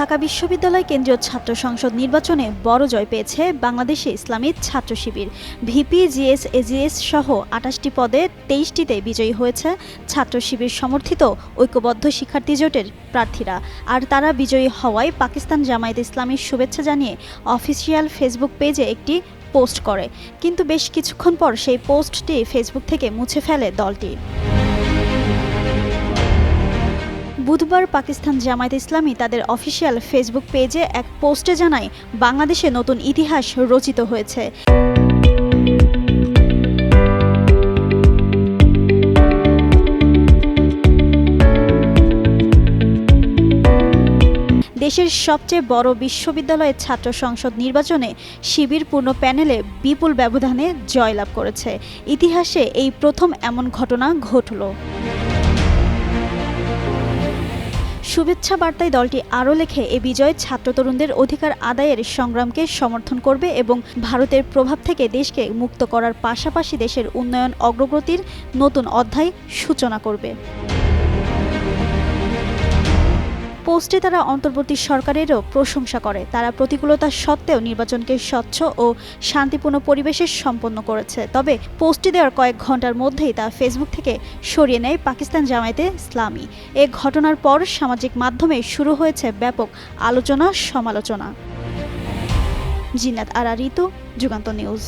ঢাকা বিশ্ববিদ্যালয় কেন্দ্রীয় ছাত্র সংসদ নির্বাচনে বড় জয় পেয়েছে বাংলাদেশে ইসলামী ছাত্র শিবির। ভিপি, জিএস, এজিএস সহ আটাশটি পদে তেইশটিতে বিজয়ী হয়েছে ছাত্র শিবির সমর্থিত ঐক্যবদ্ধ শিক্ষার্থী জোটের প্রার্থীরা। আর তারা বিজয়ী হওয়ায় পাকিস্তান জামায়াত ইসলামীর শুভেচ্ছা জানিয়ে অফিসিয়াল ফেসবুক পেজে একটি পোস্ট করে। কিন্তু বেশ কিছুক্ষণ পর সেই পোস্টটি ফেসবুক থেকে মুছে ফেলে দলটি। বুধবার পাকিস্তান জামায়াত ইসলামী তাদের অফিসিয়াল ফেসবুক পেজে এক পোস্টে জানায়, বাংলাদেশে নতুন ইতিহাস রচিত হয়েছে। দেশের সবচেয়ে বড় বিশ্ববিদ্যালয়ের ছাত্র সংসদ নির্বাচনে শিবির পূর্ণ প্যানেলে বিপুল ব্যবধানে জয়লাভ করেছে। ইতিহাসে এই প্রথম এমন ঘটনা ঘটল। শুভেচ্ছা বার্তায় দলটি আরও লেখে, এ বিজয় ছাত্র তরুণদের অধিকার আদায়ের সংগ্রামকে সমর্থন করবে এবং ভারতের প্রভাব থেকে দেশকে মুক্ত করার পাশাপাশি দেশের উন্নয়ন অগ্রগতির নতুন অধ্যায় সূচনা করবে। পোস্টে তারা অন্তর্বর্তী সরকারেরও প্রশংসা করে। তারা প্রতিকূলতা সত্ত্বেও নির্বাচনকে স্বচ্ছ ও শান্তিপূর্ণ পরিবেশে সম্পন্ন করেছে। তবে পোস্টটি দেওয়ার কয়েক ঘণ্টার মধ্যেই তা ফেসবুক থেকে সরিয়ে নেয় পাকিস্তান জামায়াতে ইসলামী। এ ঘটনার পর সামাজিক মাধ্যমে শুরু হয়েছে ব্যাপক আলোচনা সমালোচনা জিনাত আরা ঋতু যুগান্ত নিউজ।